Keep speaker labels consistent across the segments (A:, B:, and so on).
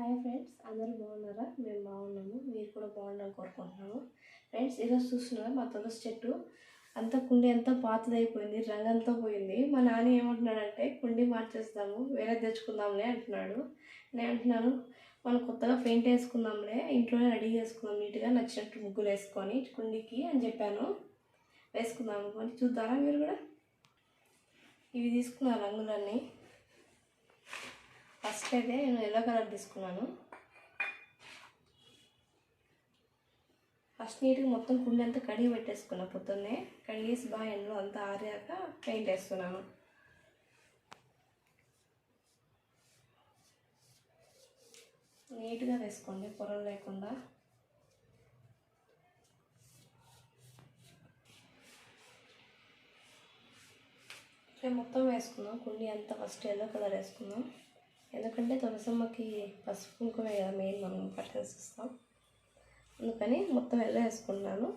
A: Hi friends అందరూ బాగున్నారా? మేము బాగున్నాము మీరు కూడా బాగుండాలని కోరుకుంటున్నాము. ఫ్రెండ్స్ ఈరోజు చూస్తున్నారా మా తులసి చెట్టు అంతా కుండి అంతా పాతదైపోయింది రంగంతా పోయింది. మా నాన్న ఏమంటున్నాడంటే కుండి మార్చేస్తాము వేరే తెచ్చుకుందాంలే అంటున్నాడు. నేను అంటున్నాను మనం కొత్తగా పెయింట్ వేసుకుందాంలే ఇంట్లోనే రెడీ చేసుకుందాం నీట్గా నచ్చినట్టు ముగ్గులు వేసుకొని కుండీకి అని చెప్పాను. వేసుకుందాము అనుకోని చూద్దారా మీరు కూడా? ఇవి తీసుకున్న రంగులన్నీ. ఫస్ట్ అయితే నేను ఎల్లో కలర్ తీసుకున్నాను. ఫస్ట్ నీట్గా మొత్తం కుండి అంతా కడిగి పెట్టేసుకున్నా పొద్దున్నే. కడిగేసి బాగా ఎండలో అంతా ఆరాక పెయింట్ వేస్తున్నాను నీట్గా వేసుకోండి పొరలు లేకుండా. ఇట్లా మొత్తం వేసుకుందాం. కుండి అంతా ఫస్ట్ ఎల్లో కలర్ వేసుకుందాం. ఎందుకంటే తులసమ్మకి పసుపు కుంకుమే కదా మెయిన్ మనం ఇంపార్టెన్స్ ఇస్తాం అందుకని మొత్తం ఎల్లో వేసుకున్నాను.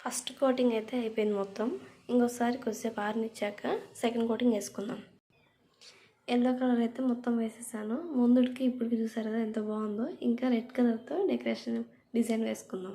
A: ఫస్ట్ కోటింగ్ అయితే అయిపోయింది మొత్తం. ఇంకోసారి కొద్దిసేపు ఆరినిచ్చాక సెకండ్ కోటింగ్ వేసుకుందాం. ఎల్లో కలర్ అయితే మొత్తం వేసేసాను. ముందుకి ఇప్పటికి చూసారు కదా ఎంత బాగుందో. ఇంకా రెడ్ కలర్తో డెకరేషన్ డిజైన్ వేసుకుందాం.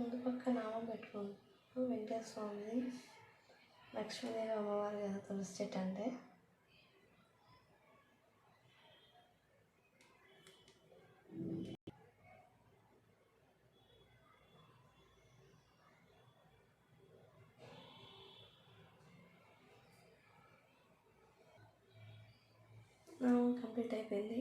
A: ముందు పక్క నామం పెట్టుకుంటాం వెంకటేశ్వర స్వామిది లక్ష్మీదేవి అమ్మవారు కదా తులసి చెట్టు అంటే కంప్లీట్ అయిపోయింది.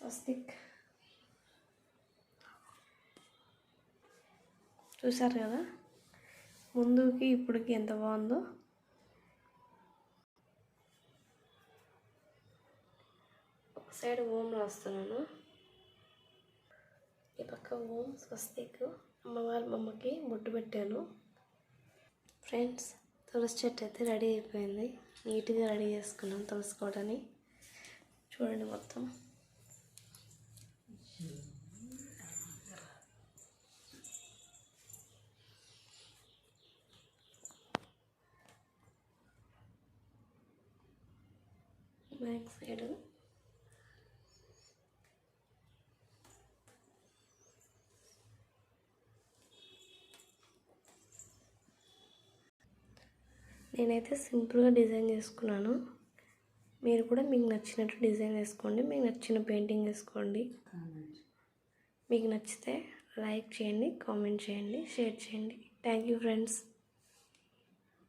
A: స్వస్తిక్. చూసారు కదా? ముందుకి ఇప్పటికి ఎంత బాగుందో. ఒక సైడ్ ఓం రాస్తున్నాను. ఈ పక్క ఓం స్వస్తిక్. అమ్మవారి బొమ్మకి బొట్టు పెట్టాను. ఫ్రెండ్స్ తులసి చెట్టు అయితే రెడీ అయిపోయింది. నీట్గా రెడీ చేసుకున్నాం తులసుకోవడాన్ని చూడండి మొత్తం. Back side. నేనైతే సింపుల్గా డిజైన్ చేసుకున్నాను. మీరు కూడా మీకు నచ్చినట్టు డిజైన్ వేసుకోండి మీకు నచ్చిన పెయింటింగ్ వేసుకోండి. మీకు నచ్చితే లైక్ చేయండి కామెంట్ చేయండి షేర్ చేయండి. Thank you friends.